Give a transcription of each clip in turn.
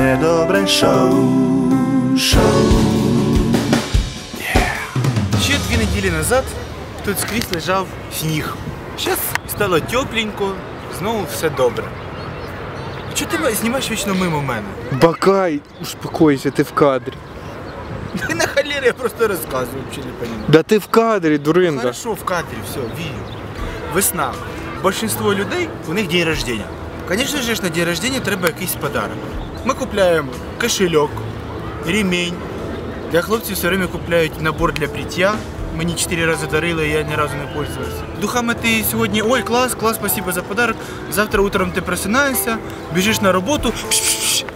Це добре шоу, шоу. Ще дві неділі назад тут скрізь лежав сніг. Зараз стало тепленько, знову все добре. Чого ти знімаєш вічно мимо мене? Бакай, успокойся, ти в кадрі. Ти на халері я просто розказую, взагалі не розумію. Да ти в кадрі, дуринда. Хорошо, в кадрі, все, вірю. Весна. Большинство людей, у них день рождения. Звісно ж, на день рождения треба якийсь подарок. Ми купляємо кошельок, ремень. Для хлопців все время купляють набор для бриття. Мені чотири рази дарили, я ні разу не пользувався. Духами ти сьогодні, ой, клас, клас, спасибо за подарок. Завтра утром ти просинаєшся, біжиш на роботу,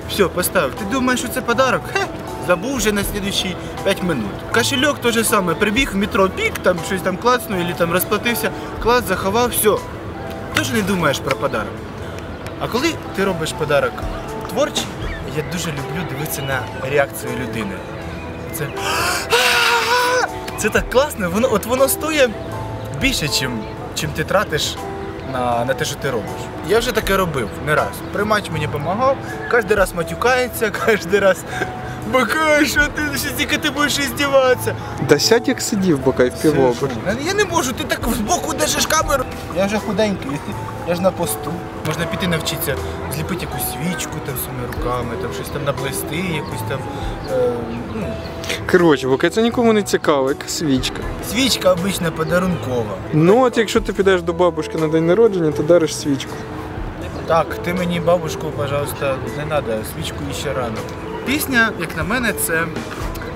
все, поставив. Ти думаєш, що це подарок? Хе, забув вже на слідуючі 5 минут. Кошельок те же саме, прибіг в метро пік, там щось там клацнув, або там розплатився, клац, заховав, все. Теж не думаєш про подарок. А коли ти робиш подарок творчий, я дуже люблю дивитися на реакцію людини. Це. Це так класно, воно, от воно стоїть більше, чим, чим ти тратиш на, на те, що ти робиш. Я вже таке робив не раз. Примач мені допомагав, кожен раз матюкається, кожен раз. Бакай, що ти тільки ти будеш здіватися. Да сядь як сидів, Бакай, в півобер. Я не можу, ти так збоку держиш камеру. Я вже худенький, я ж на посту. Можна піти навчитися зліпити якусь свічку там своїми руками, там щось там наплести, якусь там. Е, ну, Коротше, Бакай, це нікому не цікаво, яка свічка. свічка обична подарункова. Ну от якщо ти підеш до бабушки на день народження, то дариш свічку. Так, ти мені бабушку, пожалуйста, не треба, свічку іще рано. Пісня, як на мене, це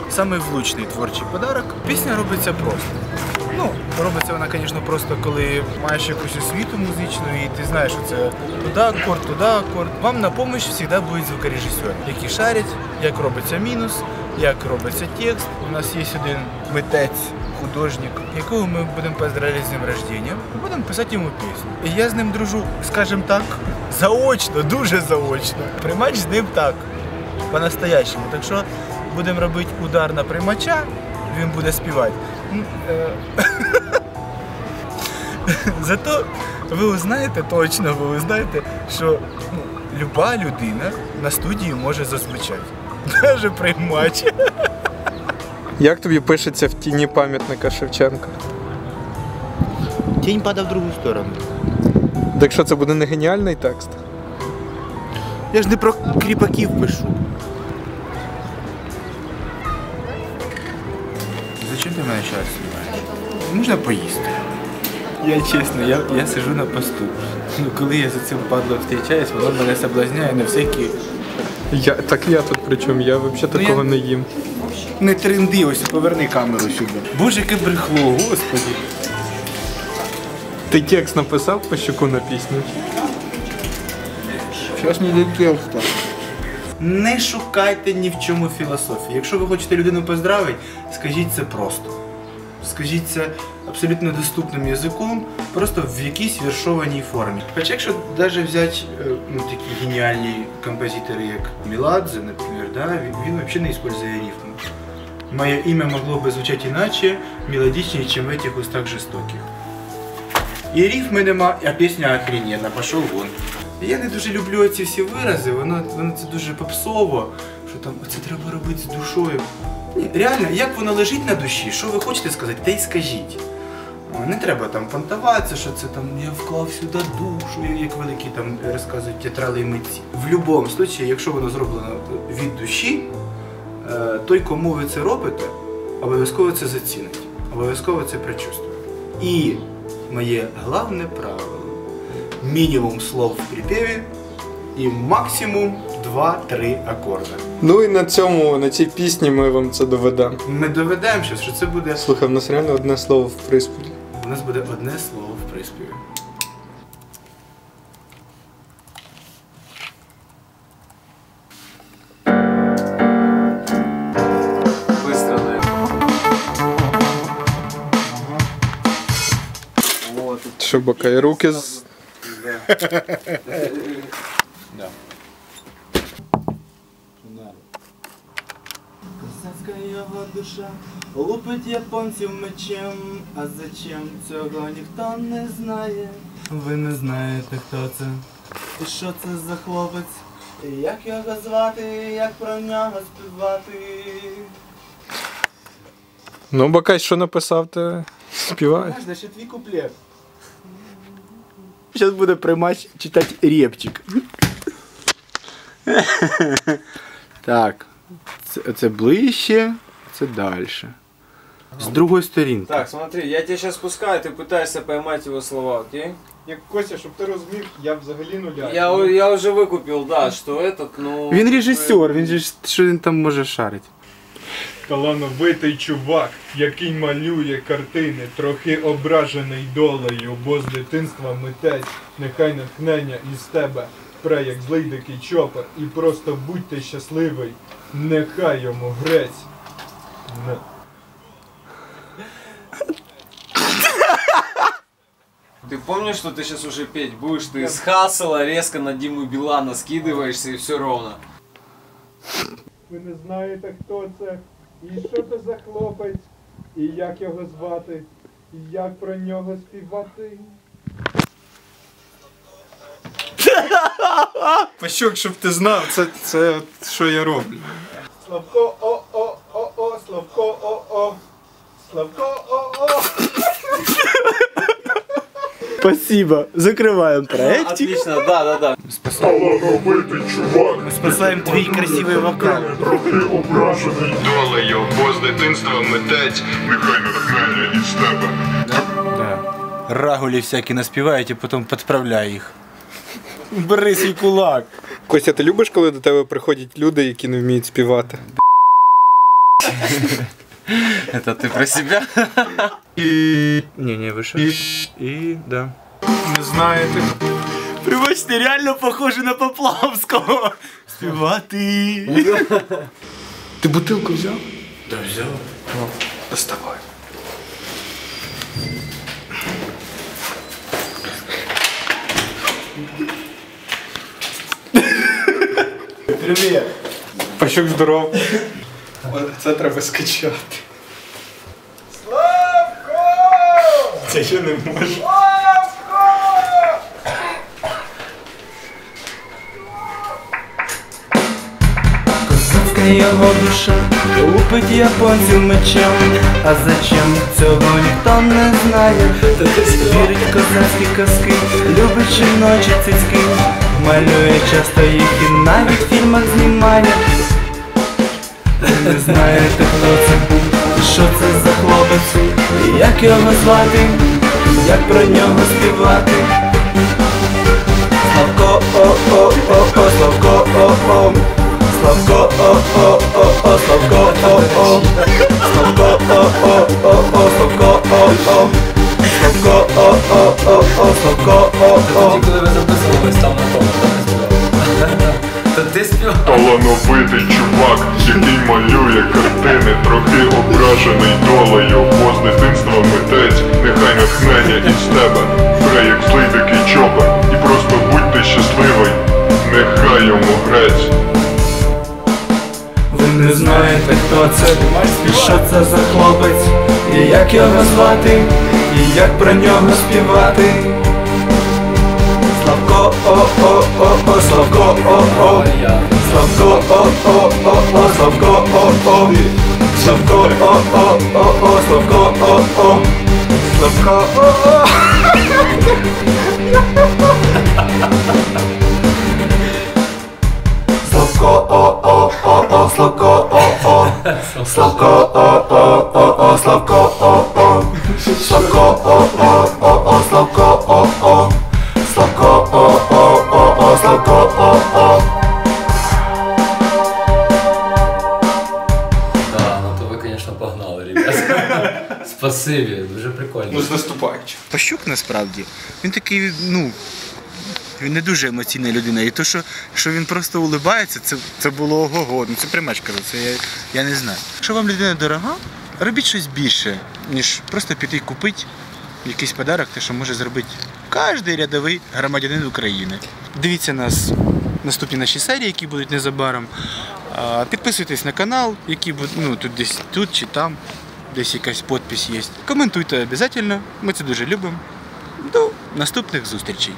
самий влучний творчий подарок. Пісня робиться просто. Ну, робиться вона, звісно, просто коли маєш якусь освіту музичну і ти знаєш, що це туди акорд, туди акорд. Вам на допомогу завжди будуть звукорежисери, які шарять, як робиться мінус, як робиться текст. У нас є один митець, художник, якого ми будемо поздравляти з днем рождения. Ми будемо писати йому пісню. І я з ним дружу, скажімо так, заочно, дуже заочно. Приймач з ним так, по-настоящему. Так що будемо робити удар на приймача, він буде співати. Е, Зато ви узнаєте точно, ви узнаєте, що ну, люба людина на студії може зазвучати. Навіть приймач. Як тобі пишеться в тіні пам'ятника Шевченка? Тінь падав в другу сторону. Так що це буде не геніальний текст? Я ж не про кріпаків пишу. Зачем ти мене зараз знімаєш? Можна поїсти. Я чесно, я, я сижу на посту. Ну, коли я за цим падлом зустрічаюсь, воно мене соблазняє на всякі. Я, так я тут при чому, я взагалі Ну, такого я- не їм. Не тренди, ось поверни камеру сюди. Боже, яке брехло, господи. Ти текст написав по щеку на пісню? Щось не до текста. Не шукайте ні в чому філософії. Якщо ви хочете людину поздравити, скажіть це просто. Скажіть це абсолютно доступним язиком, просто в якійсь віршованій формі. Хоча якщо навіть взяти е, ну, такі геніальні композитори, як Міладзе, наприклад, да, він, він взагалі не використовує рифму. Моє ім'я могло би звучати іначе, мелодичніше, ніж в этих устах жорстоких. І рифми нема, а пісня охрененна, пішов вон. Я не дуже люблю ці всі вирази, воно, воно це дуже попсово, що там це треба робити з душою. Ні, реально, як воно лежить на душі, що ви хочете сказати, те й скажіть. Не треба там понтуватися, що це там я вклав сюди душу, як великі там розказують театрали і митці. В будь-якому випадку, якщо воно зроблено від душі, е, той, кому ви це робите, обов'язково це зацінить, обов'язково це прочувствує. І моє головне правило мінімум слов в припеві і максимум 2-3 акорди. Ну і на цьому, на цій пісні ми вам це доведемо. Ми доведемо зараз, що це буде. Слухай, в нас реально одне слово в приспілі. У нас буде одне слово в приспіві. Що бакай, руки з. Да. Козацька його душа лупить японців мечем, а зачем цього ніхто не знає. Ви не знаєте, хто це. І що це за хлопець? Як його звати, як про нього співати? Ну, Бакай, що написав, ти співай. Знаєш, значить твій куплет. Зараз буде приймач читати репчик. так. Це, це ближче, це далі. З другої сторінки. Так, смотри, я тебя сейчас пускаю, ты пытаешься поймать его слова, окей? Як Костя, щоб ти розумів, я взагалі нуля. Я, у- я уже выкупил, да, что этот, ну... Він режисер, він же ж- що він там може шарити. Талановитий чувак, який малює картини, трохи ображений долею, бо з дитинства митець, нехай натхнення із тебе, пре як злий дикий чопер, і просто будьте щасливий, нехай йому грець. Не. Ты помнишь, что ты сейчас уже петь будешь? Ты с Хассела резко на Диму Билана скидываешься и все ровно. Ви не знаєте, хто це, і що це за хлопець, і як його звати, і як про нього співати. Пащок, щоб ти знав, це, це от що я роблю. Славко о-о-о-о, Славко о-о. Славко о-о. Спасибо. Закриваємо проект. Отлично, да, да, да. Талановитий чувак, Ми спасаємо твій красивий вокал. трохи ображений долею, бо з дитинства митець, нехай натхнення із тебе. Да. Рагулі всякі наспівають і потім підправляй їх. Бери свій кулак. Костя, ти любиш, коли до тебе приходять люди, які не вміють співати? Это ты про себя? І. Ні, ні, вище. І. да. Не знаєте. Пробачте, реально похоже на Поплавського. Співати. Ти бутилку взяв? Да взяв. Доставай. Привіт. Пащок здоров. Це треба скачати. Це я не можу. Козацька його душа лупить японців мечем, а зачем цього ніхто не знає. Вірить козацькі казки, любить жіночі цицьки, малює часто їх і навіть в фільмах знімає. Не знаєте хто це, що це за хлопець, як його звати, як про нього співати. Славко, о-о-о-о, Славко, о-о. Славко, о-о-о-о, Славко, о-о. Славко, о-о-о-о, Славко, о-о. Славко, о-о-о-о, Славко, о-о. Коли ви записувались там на тому, там не співав. То ти співав? Талановитий чувак, який малює картини, трохи ображений долею, бо з дитинства митець, нехай натхнення із тебе, пре як злий дикий чопер, і просто будьте щасливий, нехай йому грець. Ви не знаєте, хто це, і що це за хлопець, і як його звати, і як про нього співати. Славко, о-о-о-о, Славко, о-о. Славко, о-о-о-о, Славко, о-о. Славко, о-о-о-о, Славко, о-о. Славко, о-о. Славко, о-о-о-о, Славко, о-о. Славко, о-о-о-о, Славко, о-о. Спасибі, дуже прикольно. Ну, з наступаючим. Пащук насправді, він такий, ну. Він не дуже емоційна людина. І то, що, що він просто улибається, це, це було ого-го. Ну це прямеч кажу, це я, я не знаю. Якщо вам людина дорога, робіть щось більше, ніж просто піти і купити якийсь подарок, те, що може зробити кожен рядовий громадянин України. Дивіться нас наступні наші серії, які будуть незабаром. Підписуйтесь на канал, які будуть, ну, тут десь тут чи там, десь якась подпись є. Коментуйте обов'язково, ми це дуже любимо. До наступних зустрічей.